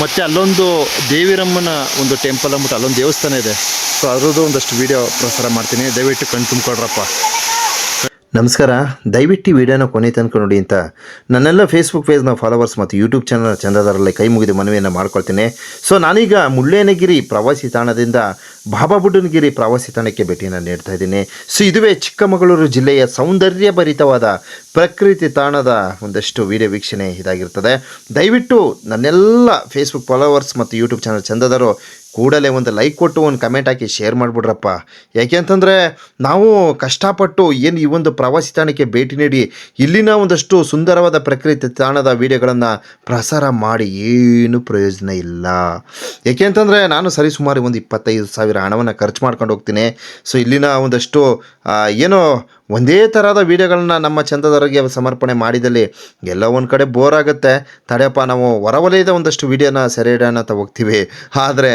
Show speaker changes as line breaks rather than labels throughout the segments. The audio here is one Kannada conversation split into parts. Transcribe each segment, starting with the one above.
ಮತ್ತು ಅಲ್ಲೊಂದು ದೇವಿರಮ್ಮನ ಒಂದು ಟೆಂಪಲ್ ಅಂದ್ಬಿಟ್ಟು ಅಲ್ಲೊಂದು ದೇವಸ್ಥಾನ ಇದೆ. ಸೊ ಅದರದ್ದು ಒಂದಷ್ಟು ವೀಡಿಯೋ ಪ್ರಸಾರ ಮಾಡ್ತೀನಿ. ದಯವಿಟ್ಟು ಕಣ್ ತುಂಬಿಕೊಡ್ರಪ್ಪ
ನಮಸ್ಕಾರ. ದಯವಿಟ್ಟು ವಿಡಿಯೋನ ಕೊನೆ ತನಕ ನೋಡಿ ಅಂತ. ನನ್ನೆಲ್ಲ ಫೇಸ್ಬುಕ್ ಪೇಜ್ನ ಫಾಲೋವರ್ಸ್ ಮತ್ತು ಯೂಟ್ಯೂಬ್ ಚಾನಲ್ ಚಂದದಾರರಲ್ಲಿ ಕೈ ಮುಗಿದು ಮನವಿಯನ್ನು ಮಾಡ್ಕೊಳ್ತೇನೆ. ಸೊ ನಾನೀಗ ಮುಳ್ಳೇನಗಿರಿ ಪ್ರವಾಸಿ ತಾಣದಿಂದ ಬಾಬಾಬುಡ್ಡನಗಿರಿ ಪ್ರವಾಸಿ ತಾಣಕ್ಕೆ ಭೇಟಿಯನ್ನು ನೀಡ್ತಾ ಇದ್ದೀನಿ. ಸೊ ಇದುವೇ ಚಿಕ್ಕಮಗಳೂರು ಜಿಲ್ಲೆಯ ಸೌಂದರ್ಯಭರಿತವಾದ ಪ್ರಕೃತಿ ತಾಣದ ಒಂದಷ್ಟು ವಿಡಿಯೋ ವೀಕ್ಷಣೆ ಇದಾಗಿರ್ತದೆ. ದಯವಿಟ್ಟು ನನ್ನೆಲ್ಲ ಫೇಸ್ಬುಕ್ ಫಾಲೋವರ್ಸ್ ಮತ್ತು ಯೂಟ್ಯೂಬ್ ಚಾನಲ್ ಚಂದದಾರು ಕೂಡಲೇ ಒಂದು ಲೈಕ್ ಕೊಟ್ಟು, ಒಂದು ಕಮೆಂಟ್ ಹಾಕಿ ಶೇರ್ ಮಾಡಿಬಿಡ್ರಪ್ಪ. ಯಾಕೆ ಅಂತಂದರೆ, ನಾವು ಕಷ್ಟಪಟ್ಟು ಏನು ಈ ಒಂದು ಪ್ರವಾಸಿ ತಾಣಕ್ಕೆ ಭೇಟಿ ನೀಡಿ, ಇಲ್ಲಿನ ಒಂದಷ್ಟು ಸುಂದರವಾದ ಪ್ರಕೃತಿ ತಾಣದ ವಿಡಿಯೋಗಳನ್ನು ಪ್ರಸಾರ ಮಾಡಿ ಏನು ಪ್ರಯೋಜನ ಇಲ್ಲ. ಯಾಕೆ ಅಂತಂದರೆ, ನಾನು ಸರಿಸುಮಾರು ಒಂದು ಇಪ್ಪತ್ತೈದು ಸಾವಿರ ಹಣವನ್ನು ಖರ್ಚು ಮಾಡ್ಕೊಂಡು ಹೋಗ್ತೀನಿ. ಸೊ ಇಲ್ಲಿನ ಒಂದಷ್ಟು ಏನೋ ಒಂದೇ ಥರದ ವೀಡಿಯೋಗಳನ್ನ ನಮ್ಮ ಚಂದದವರಿಗೆ ಸಮರ್ಪಣೆ ಮಾಡಿದಲ್ಲಿ ಎಲ್ಲ ಒಂದು ಕಡೆ ಬೋರ್ ಆಗುತ್ತೆ. ತಡೆಯಪ್ಪ, ನಾವು ಹೊರವಲಯದ ಒಂದಷ್ಟು ವೀಡಿಯೋನ ಸೆರೆ ಇಡೋಣ ಅಂತ ಹೋಗ್ತೀವಿ. ಆದರೆ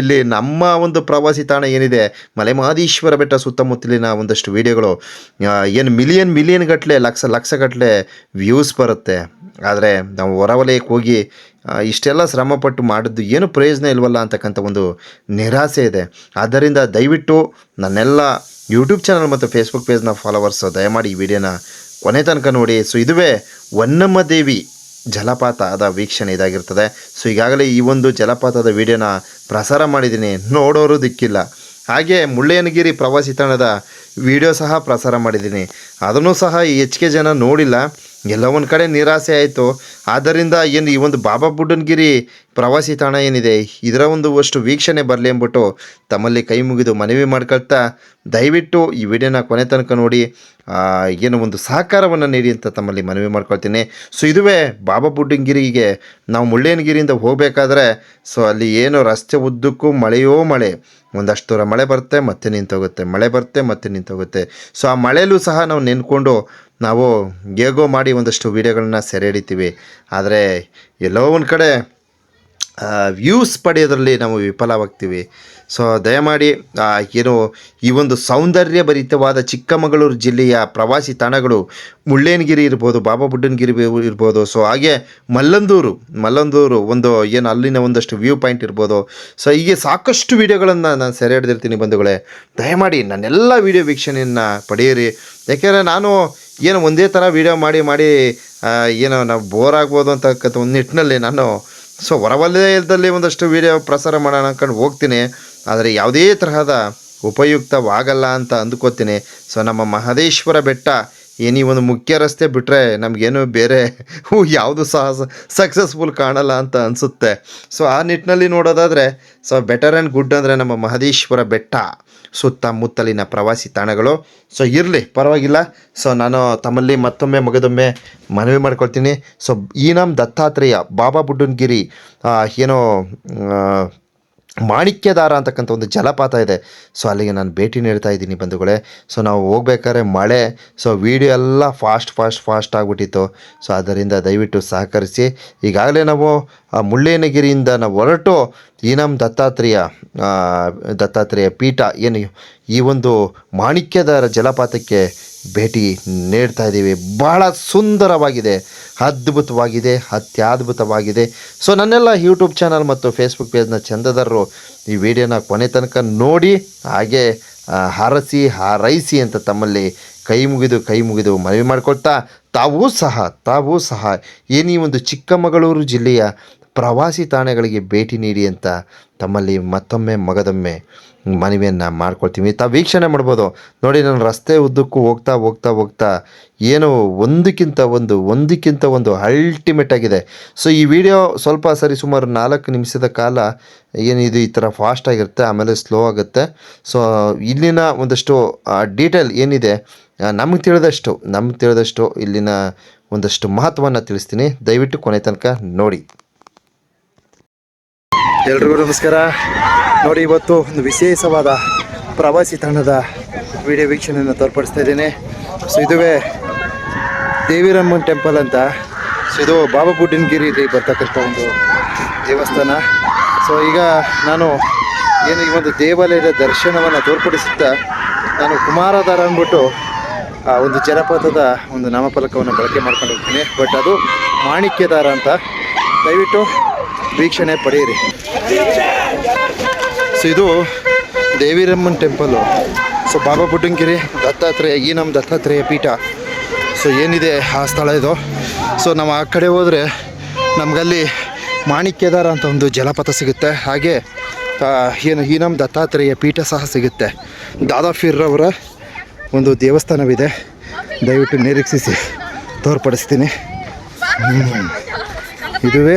ಇಲ್ಲಿ ನಮ್ಮ ಒಂದು ಪ್ರವಾಸಿ ತಾಣ ಏನಿದೆ, ಮಲೆಮಹದೇಶ್ವರ ಬೆಟ್ಟ ಸುತ್ತಮುತ್ತಲಿನ ಒಂದಷ್ಟು ವೀಡಿಯೋಗಳು ಏನು ಮಿಲಿಯನ್ ಮಿಲಿಯನ್ ಗಟ್ಟಲೆ ಲಕ್ಷ ಲಕ್ಷ ಗಟ್ಟಲೆ ವ್ಯೂಸ್ ಬರುತ್ತೆ. ಆದರೆ ನಾವು ಹೊರವಲಯಕ್ಕೆ ಹೋಗಿ ಇಷ್ಟೆಲ್ಲ ಶ್ರಮಪಟ್ಟು ಮಾಡಿದ್ದು ಏನು ಪ್ರಯೋಜನ ಇಲ್ವಲ್ಲ ಅಂತಕ್ಕಂಥ ಒಂದು ನಿರಾಸೆ ಇದೆ. ಆದ್ದರಿಂದ ದಯವಿಟ್ಟು ನನ್ನೆಲ್ಲ ಯೂಟ್ಯೂಬ್ ಚಾನಲ್ ಮತ್ತು ಫೇಸ್ಬುಕ್ ಪೇಜ್ನ ಫಾಲೋವರ್ಸ್ ದಯಮಾಡಿ ಈ ವಿಡಿಯೋನ ಕೊನೆ ತನಕ ನೋಡಿ. ಸೊ ಇದುವೇ ವನ್ನಮ್ಮ ದೇವಿ ಜಲಪಾತದ ವೀಕ್ಷಣೆ ಇದಾಗಿರ್ತದೆ. ಸೊ ಈಗಾಗಲೇ ಈ ಒಂದು ಜಲಪಾತದ ವಿಡಿಯೋನ ಪ್ರಸಾರ ಮಾಡಿದ್ದೀನಿ. ನೋಡೋರು ದಿಕ್ಕಿಲ್ಲ. ಹಾಗೆ ಮುಳ್ಳಯ್ಯನಗಿರಿ ಪ್ರವಾಸಿ ತಾಣದ ವಿಡಿಯೋ ಸಹ ಪ್ರಸಾರ ಮಾಡಿದ್ದೀನಿ. ಅದನ್ನು ಸಹ ಹೆಚ್ಚಿಗೆ ಜನ ನೋಡಿಲ್ಲ. ಎಲ್ಲ ಒಂದು ಕಡೆ ನಿರಾಸೆ ಆಯಿತು. ಆದ್ದರಿಂದ ಏನು ಈ ಒಂದು ಬಾಬಾ ಬುಡ್ಡನಗಿರಿ ಪ್ರವಾಸಿ ತಾಣ ಏನಿದೆ? ಇದರ ಒಂದು ಅಷ್ಟು ವೀಕ್ಷಣೆ ಬರಲಿ ಅಂದ್ಬಿಟ್ಟು ತಮ್ಮಲ್ಲಿ ಕೈ ಮುಗಿದು ಮನವಿ ಮಾಡ್ಕೊಳ್ತಾ ದಯವಿಟ್ಟು ಈ ವಿಡಿಯೋನ ಕೊನೆ ತನಕ ನೋಡಿ ಏನು ಒಂದು ಸಹಕಾರವನ್ನು ನೀಡಿ ಅಂತ ತಮ್ಮಲ್ಲಿ ಮನವಿ ಮಾಡ್ಕೊಳ್ತೀನಿ. ಸೊ ಇದುವೇ ಬಾಬಾ ಬುಡ್ಡನಗಿರಿಗೆ ನಾವು ಮುಳ್ಳಯ್ಯನಗಿರಿಯಿಂದ ಹೋಗಬೇಕಾದ್ರೆ ಸೊ ಅಲ್ಲಿ ಏನು ರಸ್ತೆ ಉದ್ದಕ್ಕೂ ಮಳೆಯೋ ಮಳೆ, ಒಂದಷ್ಟು ದೂರ ಮಳೆ ಬರುತ್ತೆ, ಮತ್ತೆ ನಿಂತೋಗುತ್ತೆ, ಮಳೆ ಬರುತ್ತೆ, ಮತ್ತೆ ನಿಂತೋಗುತ್ತೆ. ಸೊ ಆ ಮಳೆಯಲ್ಲೂ ಸಹ ನಾವು ನೆನ್ಕೊಂಡು ನಾವು ಹೇಗೋ ಮಾಡಿ ಒಂದಷ್ಟು ವೀಡಿಯೋಗಳನ್ನ ಸೆರೆ ಹಿಡಿತೀವಿ. ಆದರೆ ಎಲ್ಲೋ ಒಂದು ಕಡೆ ವ್ಯೂಸ್ ಪಡೆಯೋದರಲ್ಲಿ ನಾವು ವಿಫಲವಾಗ್ತೀವಿ. ಸೊ ದಯಮಾಡಿ ಏನು ಈ ಒಂದು ಸೌಂದರ್ಯ ಭರಿತವಾದ ಚಿಕ್ಕಮಗಳೂರು ಜಿಲ್ಲೆಯ ಪ್ರವಾಸಿ ತಾಣಗಳು ಮುಳ್ಳೇನಗಿರಿ ಇರ್ಬೋದು, ಬಾಬಾ ಬುಡ್ಡನಗಿರಿ ಇರ್ಬೋದು. ಸೊ ಹಾಗೆ ಮಲ್ಲಂದೂರು ಮಲ್ಲಂದೂರು ಒಂದು ಏನು ಅಲ್ಲಿನ ಒಂದಷ್ಟು ವ್ಯೂ ಪಾಯಿಂಟ್ ಇರ್ಬೋದು. ಸೊ ಹೀಗೆ ಸಾಕಷ್ಟು ವೀಡಿಯೋಗಳನ್ನು ನಾನು ಸೆರೆ ಹಿಡ್ದಿರ್ತೀನಿ ಬಂಧುಗಳೇ. ದಯಮಾಡಿ ನನ್ನೆಲ್ಲ ವೀಡಿಯೋ ವೀಕ್ಷಣೆಯನ್ನು ಪಡೆಯಿರಿ. ಯಾಕೆಂದರೆ ನಾನು ಏನು ಒಂದೇ ಥರ ವೀಡಿಯೋ ಮಾಡಿ ಮಾಡಿ ಏನೋ ನಾವು ಬೋರ್ ಆಗ್ಬೋದು ಅಂತಕ್ಕಂಥ ಒಂದು ನಿಟ್ಟಿನಲ್ಲಿ ನಾನು ಸೊ ಹೊರವಲಯದಲ್ಲಿ ಒಂದಷ್ಟು ವೀಡಿಯೋ ಪ್ರಸಾರ ಮಾಡೋಣ ಅಂದ್ಕೊಂಡು ಹೋಗ್ತೀನಿ. ಆದರೆ ಯಾವುದೇ ತರಹದ ಉಪಯುಕ್ತವಾಗಲ್ಲ ಅಂತ ಅಂದ್ಕೋತೀನಿ. ಸೊ ನಮ್ಮ ಮಹದೇಶ್ವರ ಬೆಟ್ಟ, ಏನೀ ಒಂದು ಮುಖ್ಯ ರಸ್ತೆ ಬಿಟ್ಟರೆ ನಮಗೇನು ಬೇರೆ ಯಾವುದು ಸಹ ಸಕ್ಸಸ್ಫುಲ್ ಕಾಣಲ್ಲ ಅಂತ ಅನಿಸುತ್ತೆ. ಸೊ ಆ ನಿಟ್ಟಿನಲ್ಲಿ ನೋಡೋದಾದರೆ ಸೊ ಬೆಟರ್ ಆ್ಯಂಡ್ ಗುಡ್ ಅಂದರೆ ನಮ್ಮ ಮಹದೇಶ್ವರ ಬೆಟ್ಟ. ಸುತ್ತಮುತ್ತಲಿನ ಪ್ರವಾಸಿ ತಾಣಗಳು. ಸೊ ಇರಲಿ, ಪರವಾಗಿಲ್ಲ. ಸೊ ನಾನು ತಮ್ಮಲ್ಲಿ ಮತ್ತೊಮ್ಮೆ ಮಗದೊಮ್ಮೆ ಮನವಿ ಮಾಡ್ಕೊಳ್ತೀನಿ. ಸೊ ಈ ನಮ್ಮ ದತ್ತಾತ್ರೇಯ ಬಾಬಾ ಬುಡ್ಡನ್ಗಿರಿ ಏನೋ ಮಾಣಿಕ್ಯದಾರ ಅಂತಕ್ಕಂಥ ಒಂದು ಜಲಪಾತ ಇದೆ. ಸೊ ಅಲ್ಲಿಗೆ ನಾನು ಭೇಟಿ ನೀಡ್ತಾ ಇದ್ದೀನಿ ಬಂಧುಗಳೇ. ಸೊ ನಾವು ಹೋಗ್ಬೇಕಾದ್ರೆ ಮಳೆ ಸೊ ವೀಡಿಯೋ ಎಲ್ಲ ಫಾಸ್ಟ್ ಫಾಸ್ಟ್ ಫಾಸ್ಟ್ ಆಗಿಬಿಟ್ಟಿತ್ತು. ಸೊ ಅದರಿಂದ ದಯವಿಟ್ಟು ಸಹಕರಿಸಿ. ಈಗಾಗಲೇ ನಾವು, ಆ, ಮುಳ್ಳಯ್ಯನಗಿರಿಯಿಂದ ನಾವು ಹೊರಟು ನಮ್ಮ ದತ್ತಾತ್ರೇಯ ದತ್ತಾತ್ರೇಯ ಪೀಠ, ಏನು ಈ ಒಂದು ಮಾಣಿಕ್ಯದಾರ ಜಲಪಾತಕ್ಕೆ ಭೇಟಿ ನೀಡ್ತಾ ಇದ್ದೀವಿ. ಬಹಳ ಸುಂದರವಾಗಿದೆ, ಅದ್ಭುತವಾಗಿದೆ, ಅತ್ಯದ್ಭುತವಾಗಿದೆ. ಸೊ ನನ್ನೆಲ್ಲ ಯೂಟ್ಯೂಬ್ ಚಾನಲ್ ಮತ್ತು ಫೇಸ್ಬುಕ್ ಪೇಜ್ನ ಚಂದದಾರರು ಈ ವಿಡಿಯೋನ ಕೊನೆ ತನಕ ನೋಡಿ, ಹಾಗೆ ಹರಸಿ, ಹಾರೈಸಿ ಅಂತ ತಮ್ಮಲ್ಲಿ ಕೈ ಮುಗಿದು ಕೈ ಮುಗಿದು ಮನವಿ ಮಾಡಿಕೊಳ್ತಾ, ತಾವೂ ಸಹ ತಾವೂ ಸಹ, ಏನೀ ಒಂದು ಚಿಕ್ಕಮಗಳೂರು ಜಿಲ್ಲೆಯ ಪ್ರವಾಸಿ ತಾಣಗಳಿಗೆ ಭೇಟಿ ನೀಡಿ ಅಂತ ತಮ್ಮಲ್ಲಿ ಮತ್ತೊಮ್ಮೆ ಮಗದೊಮ್ಮೆ ಮನವಿಯನ್ನು ಮಾಡ್ಕೊಳ್ತೀವಿ. ತಾವು ವೀಕ್ಷಣೆ ಮಾಡ್ಬೋದು. ನೋಡಿ, ನಾನು ರಸ್ತೆ ಉದ್ದಕ್ಕೂ ಹೋಗ್ತಾ ಹೋಗ್ತಾ ಹೋಗ್ತಾ ಏನೋ ಒಂದಕ್ಕಿಂತ ಒಂದು ಒಂದಕ್ಕಿಂತ ಒಂದು ಅಲ್ಟಿಮೇಟ್ ಆಗಿದೆ. ಸೊ ಈ ವಿಡಿಯೋ ಸ್ವಲ್ಪ ಸರಿ ಸುಮಾರು ನಾಲ್ಕು ನಿಮಿಷದ ಕಾಲ ಏನಿದು ಈ ಥರ ಫಾಸ್ಟ್ ಆಗಿರುತ್ತೆ, ಆಮೇಲೆ ಸ್ಲೋ ಆಗುತ್ತೆ. ಸೊ ಇಲ್ಲಿನ ಒಂದಷ್ಟು ಡೀಟೇಲ್ ಏನಿದೆ ನಮಗೆ ತಿಳಿದಷ್ಟು, ನಮ್ಗೆ ತಿಳಿದಷ್ಟು ಇಲ್ಲಿನ ಒಂದಷ್ಟು ಮಹತ್ವವನ್ನು ತಿಳಿಸ್ತೀನಿ. ದಯವಿಟ್ಟು ಕೊನೆ ತನಕ ನೋಡಿ. ಎಲ್ರಿಗೂ ನಮಸ್ಕಾರ. ನೋಡಿ, ಇವತ್ತು ಒಂದು ವಿಶೇಷವಾದ ಪ್ರವಾಸಿ ತಾಣದ ವಿಡಿಯೋ ವೀಕ್ಷಣೆಯನ್ನು ತೋರ್ಪಡಿಸ್ತಾ ಇದ್ದೇನೆ. ಸೊ, ಇದುವೇ ದೇವಿರಮ್ಮನ್ ಟೆಂಪಲ್ ಅಂತ. ಸೊ, ಇದು ಬಾಬಾ ಬರ್ತಕ್ಕಂಥ ಒಂದು ದೇವಸ್ಥಾನ. ಸೊ, ಈಗ ನಾನು ಏನು ಈ ಒಂದು ದೇವಾಲಯದ ದರ್ಶನವನ್ನು ತೋರ್ಪಡಿಸುತ್ತಾ ನಾನು ಕುಮಾರಧಾರ ಅಂದ್ಬಿಟ್ಟು, ಆ, ಒಂದು ಜಲಪಾತದ ಒಂದು ನಾಮಫಲಕವನ್ನು ಬಳಕೆ ಮಾಡ್ಕೊಂಡು ಹೋಗ್ತೀನಿ. ಬಟ್ ಅದು ಮಾಣಿಕ್ಯದಾರ ಅಂತ. ದಯವಿಟ್ಟು ವೀಕ್ಷಣೆ ಪಡೆಯಿರಿ. ಸೊ ಇದು ದೇವಿರಮ್ಮನ ಟೆಂಪಲ್ಲು ಸೊ ಬಾಬಾ ಬುಡ್ಡಂಗಿರಿ ದತ್ತಾತ್ರೇಯ, ಈ ನಮ್ಮ ದತ್ತಾತ್ರೇಯ ಪೀಠ. ಸೊ ಏನಿದೆ ಆ ಸ್ಥಳ ಇದು? ಸೊ ನಾವು ಆ ಕಡೆ ಹೋದರೆ ನಮಗಲ್ಲಿ ಮಾಣಿಕ್ಯದಾರ ಅಂತ ಒಂದು ಜಲಪಾತ ಸಿಗುತ್ತೆ. ಹಾಗೆ ಏನು, ಈ ನಮ್ಮ ದತ್ತಾತ್ರೇಯ ಪೀಠ ಸಹ ಸಿಗುತ್ತೆ. ದಾದಾಫೀರ್ರವರ ಒಂದು ದೇವಸ್ಥಾನವಿದೆ. ದಯವಿಟ್ಟು ನಿರೀಕ್ಷಿಸಿ, ತೋರ್ಪಡಿಸ್ತೀನಿ. ಇದುವೇ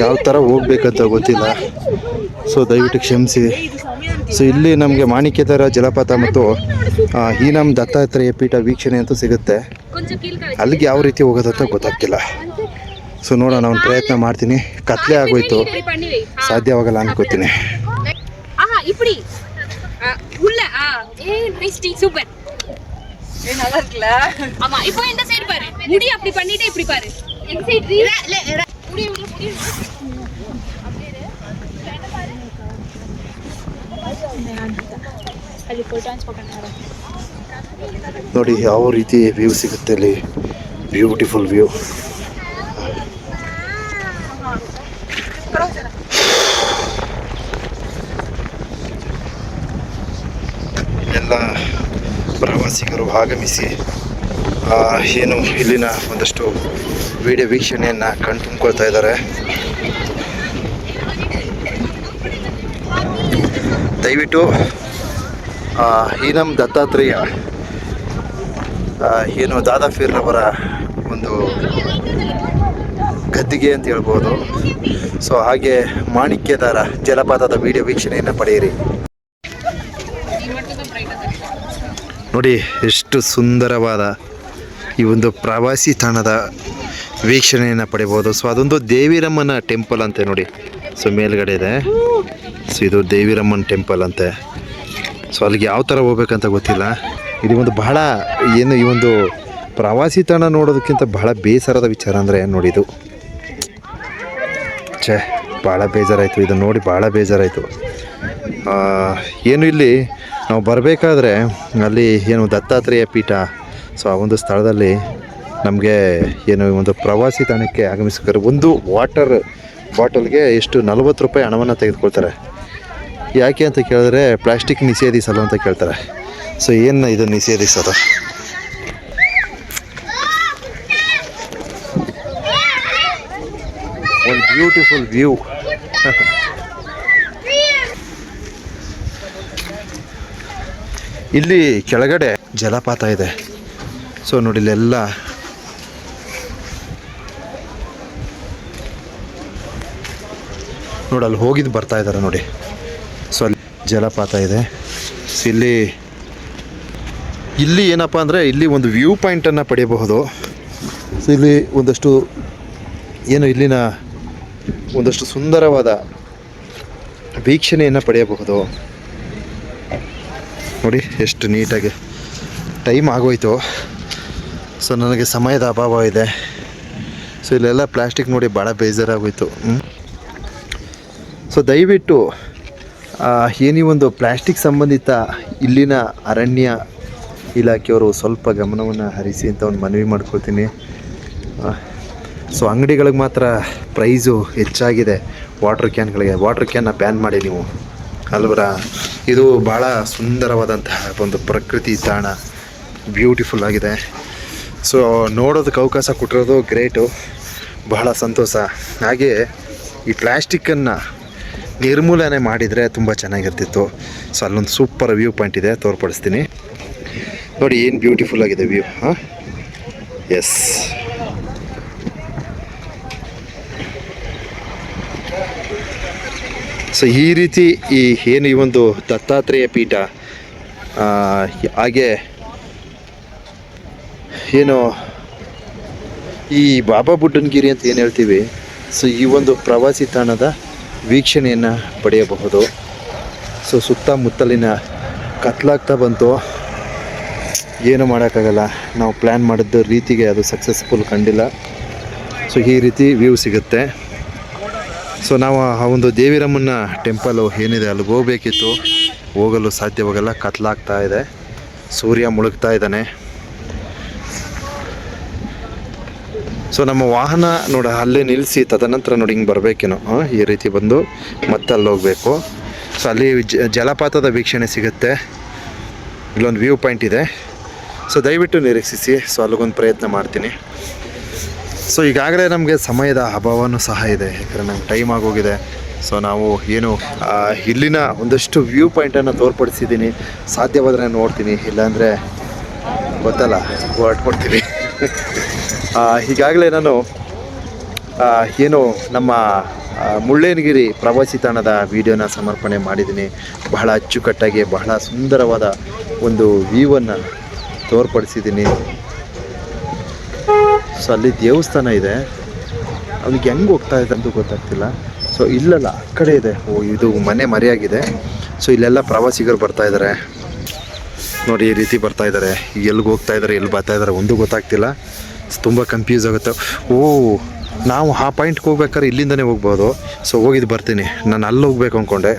ಯಾವ ಥರ ಹೋಗ್ಬೇಕಂತ ಗೊತ್ತಿಲ್ಲ ಸೊ ದಯವಿಟ್ಟು ಕ್ಷಮಿಸಿ ಸೊ ಇಲ್ಲಿ ನಮಗೆ ಮಾಣಿಕ್ಯದರ ಜಲಪಾತ ಮತ್ತು ಆ, ಈ ನಮ್ಮ ದತ್ತಾತ್ರೇಯ ಪೀಠ ವೀಕ್ಷಣೆ ಅಂತೂ ಸಿಗುತ್ತೆ
கொஞ்சம் கீழ்கால
ಅಲ್ಲಿಗೆ ಯಾವ ರೀತಿ ಹೋಗೋದಂತ ಗೊತ್ತಾಗ್ತಿಲ್ಲ ಸೊ ನೋಡೋಣ ನಾನು ಪ್ರಯತ್ನ ಮಾಡ್ತೀನಿ ಕತ್ಲೆ ಆಗೋಯ್ತು
இப்படி பண்ணி வை
ಸಾಧ್ಯವಾಗಲ್ಲ ಅನ್ಕೋತೀನಿ
ஆஹா இப்படி ஆ, உள்ள ஆ ஏ நைஸ் டி சூப்பர் ஏ நல்லா இருக்குல ஆமா இப்போ இந்த சைடு பாரு முடி அப்படி பண்ணிட்டு இப்படி பாரு
ನೋಡಿ ಯಾವ ರೀತಿ ವ್ಯೂ ಸಿಗುತ್ತೆ ಅಲ್ಲಿ. ಬ್ಯೂಟಿಫುಲ್ ವ್ಯೂ ಎಲ್ಲ ಪ್ರವಾಸಿಗರು ಆಗಮಿಸಿ ಏನು ಇಲ್ಲಿನ ಒಂದಷ್ಟು ವಿಡಿಯೋ ವೀಕ್ಷಣೆಯನ್ನು ಕಣ್ತುಂಬ್ಕೊಳ್ತಾ ಇದ್ದಾರೆ. ದಯವಿಟ್ಟು ನಮ್ಮ ದತ್ತಾತ್ರೇಯ ಏನು ದಾದಾ ದಾದಾಫೀರ್ರವರ ಒಂದು ಗದ್ದಿಗೆ ಅಂತ ಹೇಳ್ಬೋದು. ಸೊ ಹಾಗೆ ಮಾಣಿಕ್ಯದಾರ ಜಲಪಾತದ ವಿಡಿಯೋ ವೀಕ್ಷಣೆಯನ್ನು ಪಡೆಯಿರಿ. ನೋಡಿ, ಎಷ್ಟು ಸುಂದರವಾದ ಈ ಒಂದು ಪ್ರವಾಸಿ ತಾಣದ ವೀಕ್ಷಣೆಯನ್ನು ಪಡಿಬೋದು ಸೊ ಅದೊಂದು ದೇವಿರಮ್ಮನ ಟೆಂಪಲ್ ಅಂತೆ ನೋಡಿ. ಸೊ ಮೇಲ್ಗಡೆ ಇದೆ. ಸೊ ಇದು ದೇವಿರಮ್ಮನ ಟೆಂಪಲ್ ಅಂತೆ. ಸೊ ಅಲ್ಲಿಗೆ ಯಾವ ಥರ ಹೋಗ್ಬೇಕಂತ ಗೊತ್ತಿಲ್ಲ. ಇದು ಒಂದು ಬಹಳ ಏನು ಈ ಒಂದು ಪ್ರವಾಸಿ ತಾಣ ನೋಡೋದಕ್ಕಿಂತ ಬಹಳ ಬೇಸರದ ವಿಚಾರ ಅಂದರೆ ನೋಡಿ ಇದು. ಛೇ ಭಾಳ ಬೇಜಾರಾಯಿತು. ಇದು ನೋಡಿ ಭಾಳ ಬೇಜಾರಾಯಿತು. ಏನು ಇಲ್ಲಿ ನಾವು ಬರಬೇಕಾದ್ರೆ ಅಲ್ಲಿ ಏನು ದತ್ತಾತ್ರೇಯ ಪೀಠ. ಸೊ ಆ ಒಂದು ಸ್ಥಳದಲ್ಲಿ ನಮಗೆ ಏನು ಒಂದು ಪ್ರವಾಸಿ ತಾಣಕ್ಕೆ ಆಗಮಿಸ್ಕರು ಒಂದು ವಾಟರ್ ಬಾಟಲ್ಗೆ ಎಷ್ಟು ನಲವತ್ತು ರೂಪಾಯಿ ಹಣವನ್ನು ತೆಗೆದುಕೊಳ್ತಾರೆ. ಯಾಕೆ ಅಂತ ಕೇಳಿದ್ರೆ ಪ್ಲಾಸ್ಟಿಕ್ ನಿಷೇಧಿಸಲು ಅಂತ ಕೇಳ್ತಾರೆ. ಸೊ ಏನು ಇದು ನಿಷೇಧಿಸೋದು ಒಂದು ಬ್ಯೂಟಿಫುಲ್ ವ್ಯೂ ಇಲ್ಲಿ ಕೆಳಗಡೆ ಜಲಪಾತ ಇದೆ. ಸೊ ನೋಡಿ, ಇಲ್ಲೆಲ್ಲ ನೋಡಿ, ಅಲ್ಲಿ ಹೋಗಿದ್ದು ಬರ್ತಾ ಇದ್ದಾರೆ ನೋಡಿ. ಸೊ ಅಲ್ಲಿ ಜಲಪಾತ ಇದೆ. ಇಲ್ಲಿ ಇಲ್ಲಿ ಏನಪ್ಪ ಅಂದರೆ, ಇಲ್ಲಿ ಒಂದು ವ್ಯೂ ಪಾಯಿಂಟನ್ನು ಪಡೆಯಬಹುದು. ಸೊ ಇಲ್ಲಿ ಒಂದಷ್ಟು, ಏನು ಇಲ್ಲಿನ ಒಂದಷ್ಟು ಸುಂದರವಾದ ವೀಕ್ಷಣೆಯನ್ನು ಪಡೆಯಬಹುದು. ನೋಡಿ, ಎಷ್ಟು ನೀಟಾಗಿ ಟೈಮ್ ಆಗೋಯ್ತು. ಸೊ ನನಗೆ ಸಮಯದ ಅಭಾವ ಇದೆ. ಸೊ ಇಲ್ಲೆಲ್ಲ ಪ್ಲಾಸ್ಟಿಕ್ ನೋಡಿ ಭಾಳ ಬೇಜಾರಾಗೋಯ್ತು. ಸೊ ದಯವಿಟ್ಟು ಏನೇ ಒಂದು ಪ್ಲಾಸ್ಟಿಕ್ ಸಂಬಂಧಿತ ಇಲ್ಲಿನ ಅರಣ್ಯ ಇಲಾಖೆಯವರು ಸ್ವಲ್ಪ ಗಮನವನ್ನು ಹರಿಸಿ ಅಂತ ಒಂದು ಮನವಿ ಮಾಡ್ಕೊಳ್ತೀನಿ. ಸೊ ಅಂಗಡಿಗಳಿಗೆ ಮಾತ್ರ ಪ್ರೈಸು ಹೆಚ್ಚಾಗಿದೆ. ವಾಟ್ರ್ ಕ್ಯಾನ್ಗಳಿಗೆ ವಾಟ್ರ್ ಕ್ಯಾನ್ನ ಬ್ಯಾನ್ ಮಾಡಿ ನೀವು. ಅಲ್ವರ, ಇದು ಭಾಳ ಸುಂದರವಾದಂತಹ ಒಂದು ಪ್ರಕೃತಿ ತಾಣ. ಬ್ಯೂಟಿಫುಲ್ ಆಗಿದೆ. ಸೊ ನೋಡೋದಕ್ಕೆ ಅವಕಾಶ ಕೊಟ್ಟಿರೋದು ಗ್ರೇಟು ಬಹಳ ಸಂತೋಷ. ಹಾಗೆ ಈ ಪ್ಲ್ಯಾಸ್ಟಿಕ್ಕನ್ನು ನಿರ್ಮೂಲನೆ ಮಾಡಿದರೆ ತುಂಬ ಚೆನ್ನಾಗಿರ್ತಿತ್ತು. ಸೊ ಅಲ್ಲೊಂದು ಸೂಪರ್ ವ್ಯೂ ಪಾಯಿಂಟ್ ಇದೆ, ತೋರ್ಪಡಿಸ್ತೀನಿ. ನೋಡಿ, ಏನು ಬ್ಯೂಟಿಫುಲ್ ಆಗಿದೆ ವ್ಯೂ ಹಾಂ? ಎಸ್ ಸೊ ಈ ರೀತಿ ಈ ಏನು ಈ ಒಂದು ದತ್ತಾತ್ರೇಯ ಪೀಠ ಹಾಗೆ ಏನು ಈ ಬಾಬಾ ಬುಡ್ಡನ್ಗಿರಿ ಅಂತ ಏನು ಹೇಳ್ತೀವಿ? ಸೊ ಈ ಒಂದು ಪ್ರವಾಸಿ ತಾಣದ ವೀಕ್ಷಣೆಯನ್ನು ಪಡೆಯಬಹುದು. ಸೊ, ಸುತ್ತಮುತ್ತಲಿನ ಕತ್ಲಾಗ್ತಾ ಬಂತು. ಏನು ಮಾಡೋಕ್ಕಾಗಲ್ಲ. ನಾವು ಪ್ಲ್ಯಾನ್ ಮಾಡಿದ್ದ ರೀತಿಗೆ ಅದು ಸಕ್ಸಸ್ಫುಲ್ ಕಂಡಿಲ್ಲ. ಸೊ ಈ ರೀತಿ ವ್ಯೂ ಸಿಗುತ್ತೆ. ಸೊ ನಾವು ಆ ಒಂದು ದೇವಿರಮ್ಮನ ಟೆಂಪಲು ಏನಿದೆ ಅಲ್ಲಿಗೆ ಹೋಗಬೇಕಿತ್ತು. ಹೋಗಲು ಸಾಧ್ಯವಾಗಲ್ಲ. ಕತ್ಲಾಗ್ತಾ ಇದೆ. ಸೂರ್ಯ ಮುಳುಗ್ತಾ ಇದ್ದಾನೆ. ಸೊ ನಮ್ಮ ವಾಹನ ನೋಡ, ಅಲ್ಲೇ ನಿಲ್ಲಿಸಿ ತದನಂತರ ನೋಡಿ ಹಿಂಗೆ ಬರಬೇಕೇನೋ. ಈ ರೀತಿ ಬಂದು ಮತ್ತೆ ಅಲ್ಲಿ ಹೋಗಬೇಕು. ಸೊ ಅಲ್ಲಿ ಜಲಪಾತದ ವೀಕ್ಷಣೆ ಸಿಗುತ್ತೆ. ಇಲ್ಲೊಂದು ವ್ಯೂ ಪಾಯಿಂಟ್ ಇದೆ. ಸೊ ದಯವಿಟ್ಟು ನಿರೀಕ್ಷಿಸಿ. ಸೊ ಅಲ್ಲಿಗೊಂದು ಪ್ರಯತ್ನ ಮಾಡ್ತೀನಿ. ಸೊ ಈಗಾಗಲೇ ನಮಗೆ ಸಮಯದ ಅಭಾವನೂ ಸಹ ಇದೆ. ಯಾಕಂದರೆ ನಮ್ಗೆ ಟೈಮ್ ಆಗೋಗಿದೆ. ಸೊ ನಾವು ಏನು ಇಲ್ಲಿನ ಒಂದಷ್ಟು ವ್ಯೂ ಪಾಯಿಂಟನ್ನು ತೋರ್ಪಡಿಸಿದ್ದೀನಿ. ಸಾಧ್ಯವಾದರೆ ನೋಡ್ತೀನಿ. ಇಲ್ಲಾಂದರೆ ಗೊತ್ತಲ್ಲ, ಹೊರಟ್ಬಿಡ್ತೀನಿ. ಈಗಾಗಲೇ ನಾನು ಏನು ನಮ್ಮ ಮುಳ್ಳೇನಗಿರಿ ಪ್ರವಾಸಿ ತಾಣದ ವಿಡಿಯೋನ ಸಮರ್ಪಣೆ ಮಾಡಿದ್ದೀನಿ. ಬಹಳ ಅಚ್ಚುಕಟ್ಟಾಗಿ, ಬಹಳ ಸುಂದರವಾದ ಒಂದು ವ್ಯೂವನ್ನು ತೋರ್ಪಡಿಸಿದ್ದೀನಿ. ಸೊ, ಅಲ್ಲಿ ದೇವಸ್ಥಾನ ಇದೆ. ಅವ್ನಿಗೆ ಹೆಂಗೆ ಹೋಗ್ತಾ ಇದೆ ಅಂತ ಗೊತ್ತಾಗ್ತಿಲ್ಲ. ಸೊ, ಇಲ್ಲಲ್ಲ, ಆ ಕಡೆ ಇದೆ. ಓ, ಇದು ಮನೆ ಮರೆಯಾಗಿದೆ. ಸೊ, ಇಲ್ಲೆಲ್ಲ ಪ್ರವಾಸಿಗರು ಬರ್ತಾ ಇದ್ದಾರೆ ನೋಡಿ, ಈ ರೀತಿ ಬರ್ತಾ ಇದ್ದಾರೆ ಎಲ್ಲಿಗೆ ಹೋಗ್ತಾ ಇದ್ದಾರೆ ಎಲ್ಲಿ ಬರ್ತಾ ಇದ್ದಾರೆ ಒಂದು ಗೊತ್ತಾಗ್ತಿಲ್ಲ. ತುಂಬ ಕನ್ಫ್ಯೂಸ್ ಆಗುತ್ತೆ. ಓ ನಾವು ಆ ಪಾಯಿಂಟ್ಗೆ ಹೋಗ್ಬೇಕಾದ್ರೆ ಇಲ್ಲಿಂದನೇ ಹೋಗ್ಬೋದು. ಸೊ ಹೋಗಿದ್ದು ಬರ್ತೀನಿ. ನಾನು ಅಲ್ಲಿ ಹೋಗ್ಬೇಕು ಅಂದ್ಕೊಂಡೆ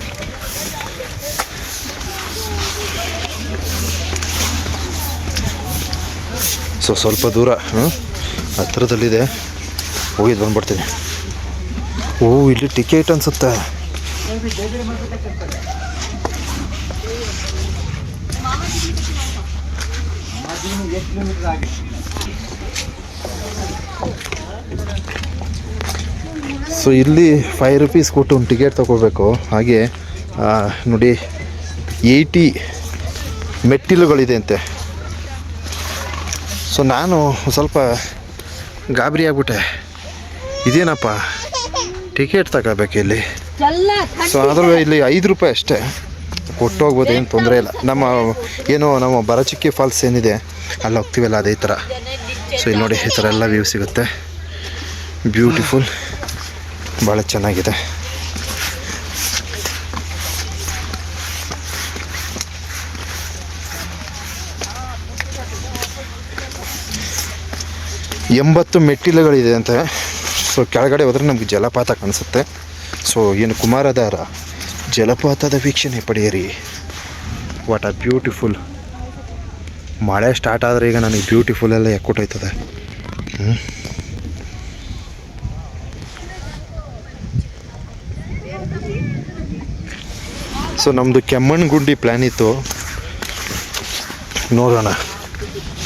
ಸೊ ಸ್ವಲ್ಪ ದೂರ ಹತ್ರದಲ್ಲಿದೆ. ಹೋಗಿದ್ದು ಬಂದ್ಬಿಡ್ತೀನಿ. ಓ ಇಲ್ಲಿ ಟಿಕೆಟ್ ಅನ್ಸುತ್ತೆ. ಸೊ ಇಲ್ಲಿ ಫೈವ್ ರುಪೀಸ್ ಕೊಟ್ಟು ಒಂದು ಟಿಕೆಟ್ ತೊಗೋಬೇಕು. ಹಾಗೆ ನೋಡಿ ಏಯ್ಟಿ ಮೆಟ್ಟಿಲುಗಳಿದೆ ಅಂತೆ. ಸೊ ನಾನು ಸ್ವಲ್ಪ ಗಾಬರಿ ಆಗ್ಬಿಟ್ಟೆ. ಇದೇನಪ್ಪ? ಟಿಕೆಟ್ ತಗೋಬೇಕು ಇಲ್ಲಿ. ಸೊ ಆದರೂ ಇಲ್ಲಿ ಐದು ರೂಪಾಯಿ ಅಷ್ಟೇ. ಕೊಟ್ಟು ಹೋಗ್ಬೋದು ಏನು ತೊಂದರೆ ಇಲ್ಲ. ನಮ್ಮ ಏನು ನಮ್ಮ ಬರಚಿಕ್ಕಿ ಫಾಲ್ಸ್ ಏನಿದೆ ಅಲ್ಲಿ ಹೋಗ್ತೀವಲ್ಲ ಅದೇ ಥರ. ಸೊ ಇಲ್ಲಿ ನೋಡಿ ಈ ಥರ ಎಲ್ಲ ವ್ಯೂ ಸಿಗುತ್ತೆ. ಬ್ಯೂಟಿಫುಲ್ ಭಾಳ ಚೆನ್ನಾಗಿದೆ. ಎಂಬತ್ತು ಮೆಟ್ಟಿಲುಗಳಿದೆ ಅಂತ. ಸೊ ಕೆಳಗಡೆ ಹೋದರೆ ನಮಗೆ ಜಲಪಾತ ಕಾಣಿಸುತ್ತೆ. ಸೊ ಏನು ಕುಮಾರಧಾರ, ಜಲಪಾತದ ವೀಕ್ಷಣೆ ಪಡೆಯಿರಿ. ವಾಟ್ ಆರ್ ಬ್ಯೂಟಿಫುಲ್ ಮಳೆ ಸ್ಟಾರ್ಟ್ ಆದರೆ ಈಗ ನನಗೆ ಬ್ಯೂಟಿಫುಲ್ ಎಲ್ಲ ಎಕ್ಕೊಟ್ಟೋಯ್ತದೆ ಹ್ಮ್. ಸೊ ನಮ್ಮದು ಕೆಮ್ಮಣ್ಣಗುಂಡಿ ಪ್ಲ್ಯಾನ್ ಇತ್ತು. ನೋಡೋಣ.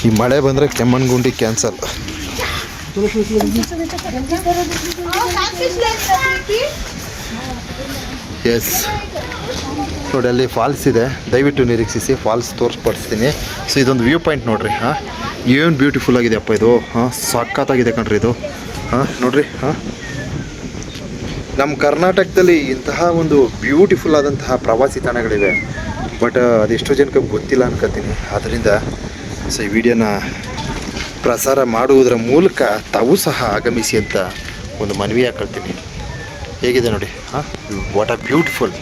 ಈ ಮಳೆ ಬಂದರೆ ಕೆಮ್ಮಣ್ಣಗುಂಡಿ ಕ್ಯಾನ್ಸಲ್ ಎಸ್ ನೋಡಿ, ಅಲ್ಲಿ ಫಾಲ್ಸ್ ಇದೆ. ದಯವಿಟ್ಟು ನಿರೀಕ್ಷಿಸಿ ಫಾಲ್ಸ್ ತೋರಿಸ್ಪಡಿಸ್ತೀನಿ. ಸೊ ಇದೊಂದು ವ್ಯೂ ಪಾಯಿಂಟ್ ನೋಡಿರಿ, ಹಾಂ? ಏನು ಬ್ಯೂಟಿಫುಲ್ ಆಗಿದೆ ಅಪ್ಪ ಇದು. ಹಾಂ, ಸಖತ್ತಾಗಿದೆ ಕಣ್ರಿ ಇದು. ಹಾಂ, ನೋಡಿರಿ, ಹಾಂ? ನಮ್ಮ ಕರ್ನಾಟಕದಲ್ಲಿ ಇಂತಹ ಒಂದು ಬ್ಯೂಟಿಫುಲ್ ಆದಂತಹ ಪ್ರವಾಸಿ ತಾಣಗಳಿವೆ. ಬಟ್ ಅದೆಷ್ಟೋ ಜನಕ್ಕೆ ಗೊತ್ತಿಲ್ಲ ಅನ್ಕೋತೀನಿ ಆದ್ದರಿಂದ ಸೊ, ಈ ವಿಡಿಯೋನ ಪ್ರಸಾರ ಮಾಡುವುದರ ಮೂಲಕ ತಾವು ಸಹ ಆಗಮಿಸಿ ಅಂತ ಒಂದು ಮನವಿ ಹಾಕೊಳ್ತೀನಿ. ಹೇಗಿದೆ ನೋಡಿ ಹಾಂ ವಾಟ್ ಆರ್ ಬ್ಯೂಟಿಫುಲ್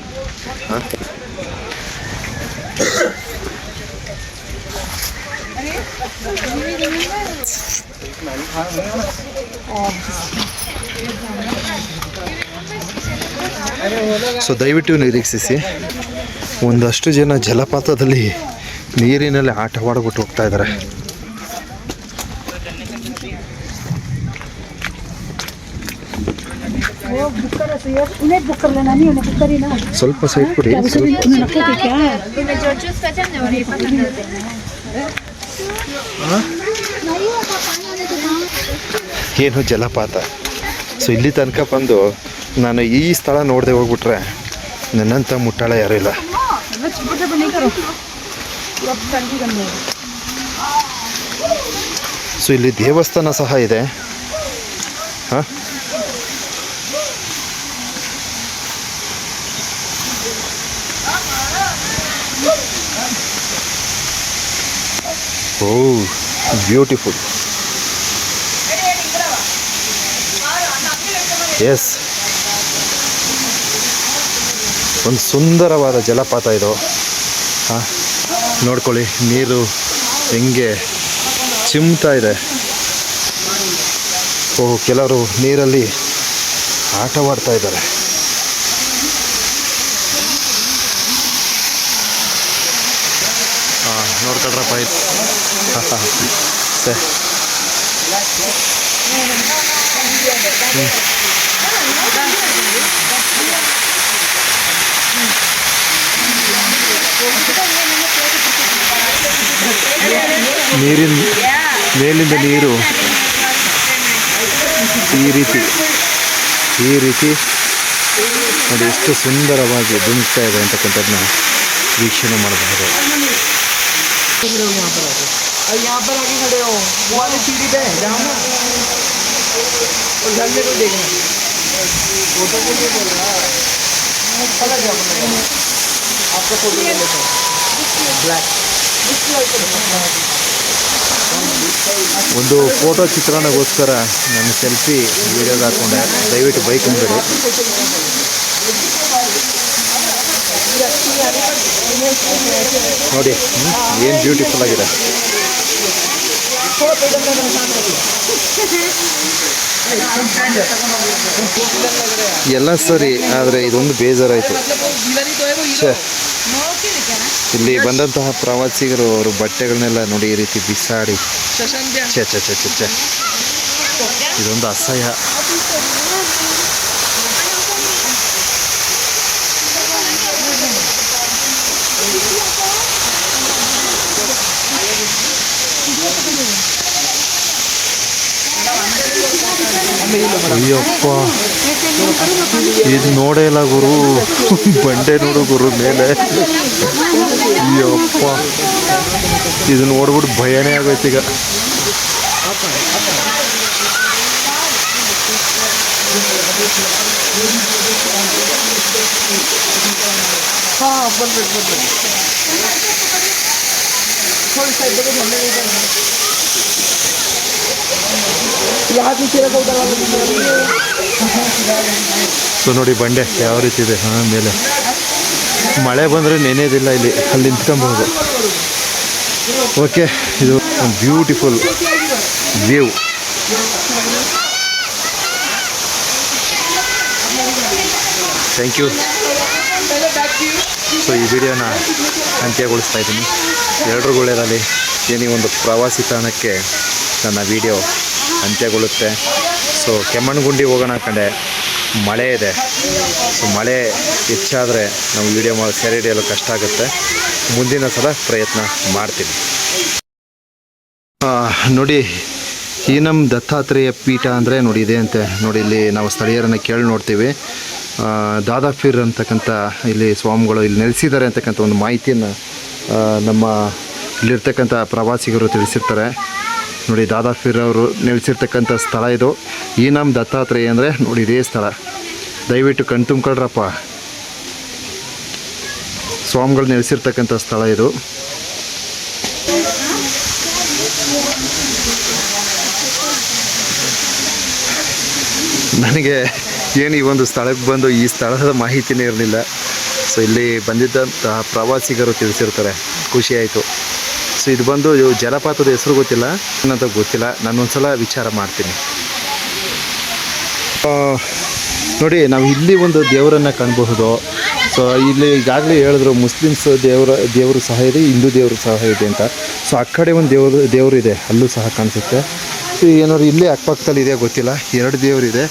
ಹಾಂ ಸೊ ದಯವಿಟ್ಟು ನಿರೀಕ್ಷಿಸಿ. ಒಂದಷ್ಟು ಜನ ಜಲಪಾತದಲ್ಲಿ ನೀರಿನಲ್ಲಿ ಆಟವಾಡ್ಬಿಟ್ಟು ಹೋಗ್ತಾ ಇದ್ದಾರೆ. ಸ್ವಲ್ಪ ಸೈಡ್ ಕೊಡಿ. ಏನು ಜಲಪಾತ? ಸೊ ಇಲ್ಲಿ ತನಕ ಬಂದು ನಾನು ಈ ಸ್ಥಳ ನೋಡದೆ ಹೋಗ್ಬಿಟ್ರೆ ನನ್ನಂಥ ಮುಟ್ಟಾಳ ಯಾರೂ ಇಲ್ಲ. ಸೊ ಇಲ್ಲಿ ದೇವಸ್ಥಾನ ಸಹ ಇದೆ. ಹಾಂ? ಓ ಬ್ಯೂಟಿಫುಲ್ ಎಸ್ ಒಂದು ಸುಂದರವಾದ ಜಲಪಾತ ಇದು. ಹಾಂ, ನೋಡ್ಕೊಳ್ಳಿ, ನೀರು ಹೆಂಗೆ ಚಿಮ್ತಾ ಇದೆ. ಓ, ಕೆಲವರು ನೀರಲ್ಲಿ ಆಟವಾಡ್ತಾ ಇದ್ದಾರೆ. ಹಾಂ, ನೋಡ್ಕೊಳ್ರಪ್ಪ ಇದು ಹಾಂ ಸರಿ ನೀರಿನ ಮೇಲಿಂದ ನೀರು ಈ ರೀತಿ ಈ ರೀತಿ ನೋಡಿ ಎಷ್ಟು ಸುಂದರವಾಗಿ ಧುಮುಕ್ತಾ ಇದೆ ಅಂತಕ್ಕಂಥದ್ದನ್ನ ವೀಕ್ಷಣೆ ಮಾಡಬಹುದು.
आपका फोटो ले लेता हूँ ब्लैक
ಒಂದು ಫೋಟೋ ಚಿತ್ರಣಗೋಸ್ಕರ ನಾನು ಸೆಲ್ಫಿ ವಿಡಿಯೋಗೆ ಹಾಕ್ಕೊಂಡೆ ದಯವಿಟ್ಟು ಬೈಕ್ ಅಂಬೇಡಿ ನೋಡಿ ಏನು ಬ್ಯೂಟಿಫುಲ್ ಆಗಿದೆ ಎಲ್ಲ ಸರಿ ಆದರೆ ಇದೊಂದು ಬೇಜಾರಾಯಿತು ಛೇ ಇಲ್ಲಿ ಬಂದಂತಹ ಪ್ರವಾಸಿಗರು ಅವರು ಬಟ್ಟೆಗಳನ್ನೆಲ್ಲ ನೋಡಿ ಈ ರೀತಿ ಬಿಸಾಡಿ. ಇದೊಂದು ಅಸಹ್ಯ. ಅಯ್ಯಪ್ಪ. ಇದು ನೋಡೇ ಇಲ್ಲ ಗುರು. ಬಂಡೆ ನೋಡು ಗುರು ಮೇಲೆ. ಅಯ್ಯಪ್ಪ ಇದು ನೋಡ್ಬಿಟ್ಟು ಭಯನೇ ಆಗೋಯ್ತು ಈಗ.
हाँ
ಸೊ ನೋಡಿ ಬಂಡೆ ಯಾವ ರೀತಿ ಇದೆ, ಹಾಂ, ಮೇಲೆ. ಮಳೆ ಬಂದರೆ ನೆನೆಯೋದಿಲ್ಲ ಇಲ್ಲಿ, ಅಲ್ಲಿ ನಿಂತ್ಕೊಬಹುದು. ಓಕೆ, ಇದು beautiful view thank you so ಈ ವಿಡಿಯೋನ ಅಂತ್ಯಗೊಳಿಸ್ತಾ ಇದ್ದೀನಿ. ಎಲ್ಲರಿಗೂ ಏನೇ ಒಂದು ಪ್ರವಾಸಿ ತಾಣಕ್ಕೆ ನನ್ನ ವಿಡಿಯೋ ಅಂತ್ಯಗೊಳ್ಳುತ್ತೆ. ಸೊ ಕೆಮ್ಮಣ್ಣುಗುಂಡಿ ಹೋಗೋಣ ಕಣೆ. ಮಳೆ ಇದೆ. ಸೊ ಮಳೆ ಹೆಚ್ಚಾದರೆ ನಾವು ವಿಡಿಯೋ ಮಾಡಿ ಸೆರೆ ಹಿಡಿಯಲು ಕಷ್ಟ ಆಗುತ್ತೆ. ಮುಂದಿನ ಸಲ ಪ್ರಯತ್ನ ಮಾಡ್ತೀನಿ. ನೋಡಿ ಈ ನಮ್ಮ ದತ್ತಾತ್ರೇಯ ಪೀಠ ಅಂದರೆ ನೋಡಿ ಇದೆ ಅಂತೆ. ನೋಡಿ ಇಲ್ಲಿ ನಾವು ಸ್ಥಳೀಯರನ್ನು ಕೇಳಿ ನೋಡ್ತೀವಿ. ಆ, ದಾದಾಫಿರ್ ಅಂತಕ್ಕಂಥ ಇಲ್ಲಿ ಸ್ವಾಮಿಗಳು ಇಲ್ಲಿ ನೆಲೆಸಿದ್ದಾರೆ ಅಂತಕ್ಕಂಥ ಒಂದು ಮಾಹಿತಿಯನ್ನು ನಮ್ಮ ಇಲ್ಲಿರ್ತಕ್ಕಂಥ ಪ್ರವಾಸಿಗರು ತಿಳಿಸಿರ್ತಾರೆ. ನೋಡಿ ದಾದಾಫಿರ್ ಅವರು ನೆಲೆಸಿರ್ತಕ್ಕಂಥ ಸ್ಥಳ ಇದು. ಈ ನಮ್ಮ ದತ್ತಾತ್ರೇಯ ಅಂದರೆ ನೋಡಿ, ಇದೇ ಸ್ಥಳ. ದಯವಿಟ್ಟು ಕಣ್ ತುಂಬ್ಕೊಳ್ರಪ್ಪ. ಸ್ವಾಮಿಗಳು ನೆಲೆಸಿರ್ತಕ್ಕಂಥ ಸ್ಥಳ ಇದು. ನನಗೆ ಏನು ಈ ಒಂದು ಸ್ಥಳಕ್ಕೆ ಬಂದು ಈ ಸ್ಥಳದ ಮಾಹಿತಿನೇ ಇರಲಿಲ್ಲ. ಸೊ ಇಲ್ಲಿ ಬಂದಿದ್ದಂಥ ಪ್ರವಾಸಿಗರು ತಿಳಿಸಿರ್ತಾರೆ. ಖುಷಿಯಾಯಿತು ಸೊ ಇದು ಬಂದು ಜಲಪಾತದ ಹೆಸರು ಗೊತ್ತಿಲ್ಲ. ಏನಂತ ಗೊತ್ತಿಲ್ಲ. ನಾನು ಒಂದ್ಸಲ ವಿಚಾರ ಮಾಡ್ತೀನಿ. ನೋಡಿ, ನಾವು ಇಲ್ಲಿ ಒಂದು ದೇವರನ್ನು ಕಾಣಬಹುದು. ಸೊ ಇಲ್ಲಿ ಈಗಾಗಲೇ ಹೇಳಿದ್ರು ಮುಸ್ಲಿಮ್ಸ್ ದೇವರ, ದೇವರು ಸಹ ಇದೆ, ಹಿಂದೂ ದೇವರು ಸಹ ಇದೆ ಅಂತ. ಸೊ ಆ ಕಡೆ ಒಂದು ದೇವರು ದೇವರು ಇದೆ ಅಲ್ಲೂ ಸಹ ಕಾಣಿಸುತ್ತೆ. ಸೊ ಏನಾದ್ರು ಇಲ್ಲೇ ಅಕ್ಕಪಕ್ಕದಲ್ಲಿ ಇದೆ ಗೊತ್ತಿಲ್ಲ. ಎರಡು ದೇವರಿದೆ.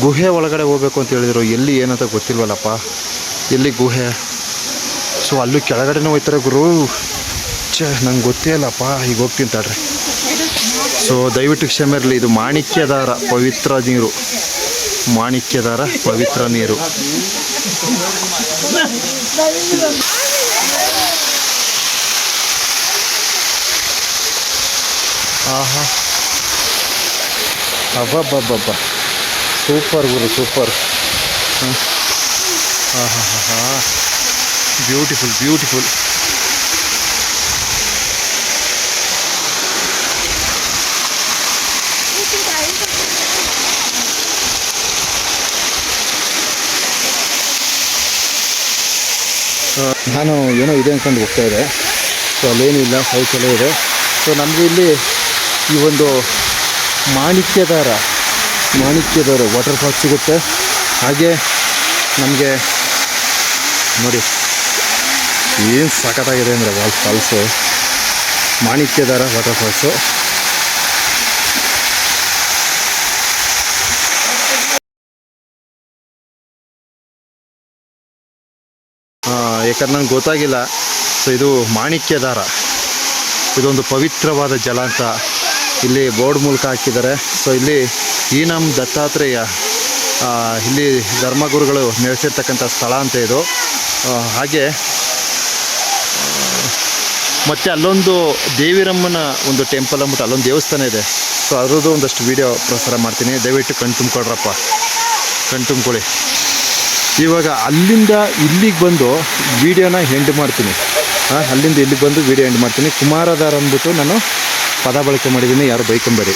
ಗುಹೆ ಒಳಗಡೆ ಹೋಗ್ಬೇಕು ಅಂತ ಹೇಳಿದ್ರು. ಎಲ್ಲಿ ಏನಂತ ಗೊತ್ತಿಲ್ವಲ್ಲಪ್ಪ. ಎಲ್ಲಿ ಗುಹೆ? ಸೊ ಅಲ್ಲೂ ಕೆಳಗಡೆನೂ ಹೋಯ್ತಾರೆ ಗುರು. ಛೇ, ನಂಗೆ ಗೊತ್ತೇ ಇಲ್ಲಪ್ಪ ಈಗ ಹೋಗ್ತೀನಿ ತಡ್ರಿ. ಸೊ ದಯವಿಟ್ಟು ಕ್ಷಮೆ ಇರಲಿ, ಇದು ಮಾಣಿಕ್ಯದಾರ ಪವಿತ್ರ ನೀರು. ಮಾಣಿಕ್ಯದಾರ ಪವಿತ್ರ ನೀರು. ಆಹಾ. ಅಬ್ಬಬ್ಬಬ್ಬಬ್ಬ. ಸೂಪರ್ ಗುರು, ಸೂಪರ್. ಹಾಂ ಹಾಂ ಹಾಂ ಹಾಂ ಬ್ಯೂಟಿಫುಲ್ ಬ್ಯೂಟಿಫುಲ್ ನಾನು ಏನೋ ಇದೆ ಅಂದ್ಕೊಂಡು ಹೋಗ್ತಾ ಇದೆ. ಸೊ ಅಲ್ಲೇನಿಲ್ಲ ಫಾಲ್ಸ್ ಎಲ್ಲ ಇದೆ. ಸೊ ನಮಗೆ ಇಲ್ಲಿ ಈ ಒಂದು ಮಾಣಿಕ್ಯದಾರ ಮಾಣಿಕ್ಯದಾರ ವಾಟರ್ ಫಾಲ್ಸ್ ಸಿಗುತ್ತೆ. ಹಾಗೆ ನಮಗೆ ನೋಡಿ, ಏನು ಸಖತ್ತಾಗಿದೆ ಅಂದರೆ wall falls Manikyadhara water falls ಯಾಕಂದ್ರೆ ನಂಗೆ ಗೊತ್ತಾಗಿಲ್ಲ. ಸೊ ಇದು ಮಾಣಿಕ್ಯ ದಾರ. ಇದೊಂದು ಪವಿತ್ರವಾದ ಜಲ ಅಂತ ಇಲ್ಲಿ ಬೋರ್ಡ್ ಮೂಲಕ ಹಾಕಿದ್ದಾರೆ. ಸೊ ಇಲ್ಲಿ ಈ ನಮ್ಮ ದತ್ತಾತ್ರೇಯ ಇಲ್ಲಿ ಧರ್ಮಗುರುಗಳು ನೆಲೆಸಿರ್ತಕ್ಕಂಥ ಸ್ಥಳ ಅಂತ ಇದು. ಹಾಗೆ, ಮತ್ತು ಅಲ್ಲೊಂದು ದೇವಿರಮ್ಮನ ಒಂದು ಟೆಂಪಲ್ ಅಂದ್ಬಿಟ್ಟು ಅಲ್ಲೊಂದು ದೇವಸ್ಥಾನ ಇದೆ. ಸೊ ಅದರದ್ದು ಒಂದಷ್ಟು ವೀಡಿಯೋ ಪ್ರಸಾರ ಮಾಡ್ತೀನಿ. ದಯವಿಟ್ಟು ಕಣ್ ತುಂಬ್ಕೊಡ್ರಪ್ಪ ಕಣ್ ಇವಾಗ ಅಲ್ಲಿಂದ ಇಲ್ಲಿಗೆ ಬಂದು ವೀಡಿಯೋನ ಎಂಡ್ ಮಾಡ್ತೀನಿ. ಅಲ್ಲಿಂದ ಇಲ್ಲಿಗೆ ಬಂದು ವೀಡಿಯೋ ಎಂಡ್ ಮಾಡ್ತೀನಿ. ಕುಮಾರಧಾರ ಅಂದ್ಬಿಟ್ಟು ನಾನು ಪದ ಬಳಕೆ ಮಾಡಿದ್ದೀನಿ. ಯಾರು ಬೈಕೊಂಬೇಡಿ.